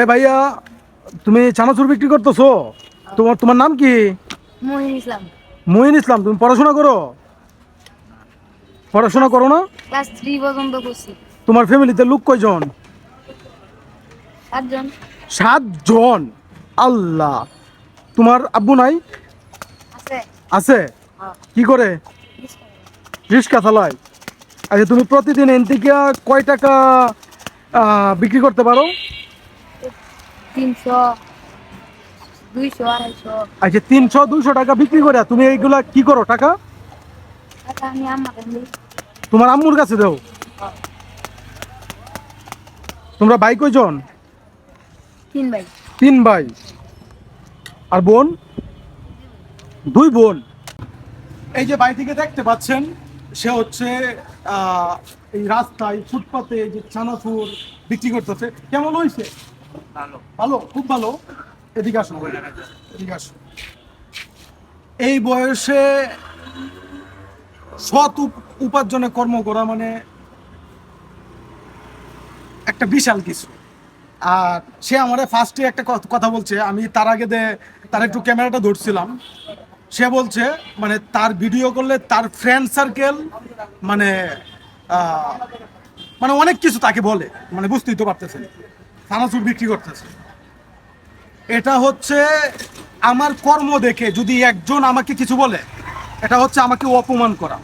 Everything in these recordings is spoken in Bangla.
এ ভাইয়া তুমি চানাচুর বিক্রি করতেছো? তোমার তোমার নাম কি? মহিন ইসলাম। মহিন ইসলাম তুমি পড়াশোনা করো? পড়াশোনা করো না? ক্লাস থ্রি পর্যন্ত করছি তোমার ফ্যামিলিতে লোক কয়জন? সাতজন। সাতজন। আল্লাহ। তোমার আব্বু নাই? আছে। আছে? হ্যাঁ। কি করে? রিক্সা চালায়। আচ্ছা তুমি প্রতিদিন এন কয় টাকা বিক্রি করতে পারো? তিনশো দুইশো আড়াইশো। আচ্ছা তিনশো দুইশো টাকা বিক্রি করে তুমি এইগুলা কি করো টাকা? টাকা আমি আমাকে তোমার আম্মুর কাছে দাও। তোমরা ভাই কয়জন? তিন ভাই। তিন ভাই। আর বোন? দুই বোন। এই যে বাড়িটিকে দেখতে পাচ্ছেন সে হচ্ছে আহ, এই রাস্তায় ফুটপাতে যে চানাচুর বিক্রি করতেছে। কেমন হয়েছে ভালো। খুব ভালো। এদিকে আসো এদিকে আসো এই বয়সে সৎ উপ- উপার্জনে কর্ম করা মানে একটা বিশাল কিছু। আর সে আমার ফার্স্টে একটা কথা বলছে, আমি তার আগে তার একটু ক্যামেরাটা ধরছিলাম। সে বলছে মানে তার ভিডিও করলে তার ফ্রেন্ড সার্কেল মানে মানে অনেক কিছু তাকে বলে মানে বুঝতেই তো পারতেছেন। চানাচুর বিক্রি করতেছে। এটা হচ্ছে আমার কর্ম দেখে যদি একজন আমাকে কিছু বলে, এটা হচ্ছে আমাকে অপমান করা।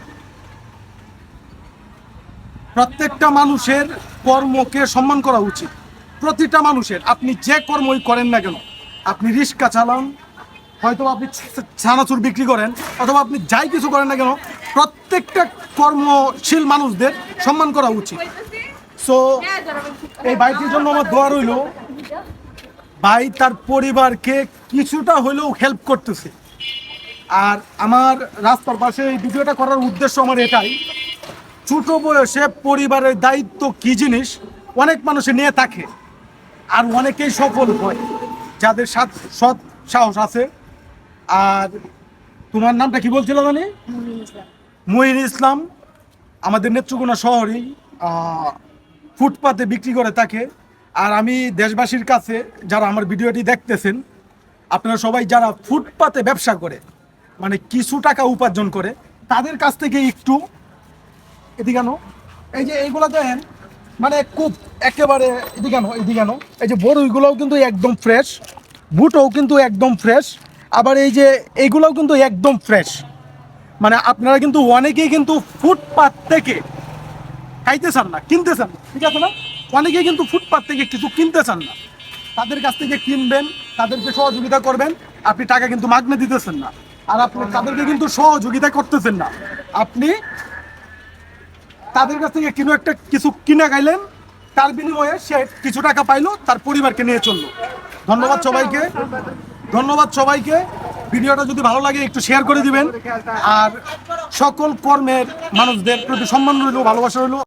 প্রত্যেকটা মানুষের কর্মকে সম্মান করা উচিত। প্রতিটা মানুষের, আপনি যে কর্মই করেন না কেন, আপনি রিক্সা চালান, হয়তো আপনি ছানাচুর বিক্রি করেন, অথবা আপনি যাই কিছু করেন না কেন, প্রত্যেকটা কর্মশীল মানুষদের সম্মান করা উচিত। সো এই বাইকটির জন্য আমার দোয়া রইল। ভাই তার পরিবারকে কিছুটা হলেও হেল্প করতেছে। আর আমার রাস্তার পাশে এই ভিডিওটা করার উদ্দেশ্য আমার এটাই ছোট বয়সে পরিবারের দায়িত্ব কি জিনিস অনেক মানুষে নিয়ে থাকে আর অনেকেই সফল হয় যাদের সাথ সৎ সাহস আছে। আর তোমার নামটা কি বলছিল জানি মহিন ইসলাম। আমাদের নেত্রকোনা শহরেই ফুটপাতে বিক্রি করে থাকে আর আমি দেশবাসীর কাছে যারা আমার ভিডিওটি দেখতেছেন, আপনারা সবাই যারা ফুটপাতে ব্যবসা করে মানে কিছু টাকা উপার্জন করে, তাদের কাছ থেকে একটু এদিকে আনো। এই যে এইগুলো দেখেন মানে খুব একেবারে এদিকে আনো এদিকে আনো। এই যে বড়ইগুলোও কিন্তু একদম ফ্রেশ বুটও কিন্তু একদম ফ্রেশ আবার এই যে এইগুলোও কিন্তু একদম ফ্রেশ মানে আপনারা কিন্তু অনেকেই কিন্তু ফুটপাত থেকে খাইতে চান না কিনতে চান না। ঠিক আছে না? অনেকেই কিন্তু ফুটপাত থেকে কিছু কিনতে চান না। তাদের কাছ থেকে কিনবেন, তাদেরকে সহযোগিতা করবেন, আপনি টাকা কিন্তু মাগনে দিতেছেন না। আর আপনি তাদেরকে কিন্তু সহযোগিতা করতেছেন না। আপনি তাদের কাছ থেকে কিনো একটা কিছু কিনে গাইলেন তার বিনিময়ে সে কিছু টাকা পাইলো, তার পরিবারকে নিয়ে চলল। ধন্যবাদ সবাইকে। ধন্যবাদ সবাইকে। ভিডিওটা যদি ভালো লাগে, একটু শেয়ার করে দিবেন। আর সকল কর্মের মানুষদের প্রতি সম্মান রইল, ভালোবাসা রইল।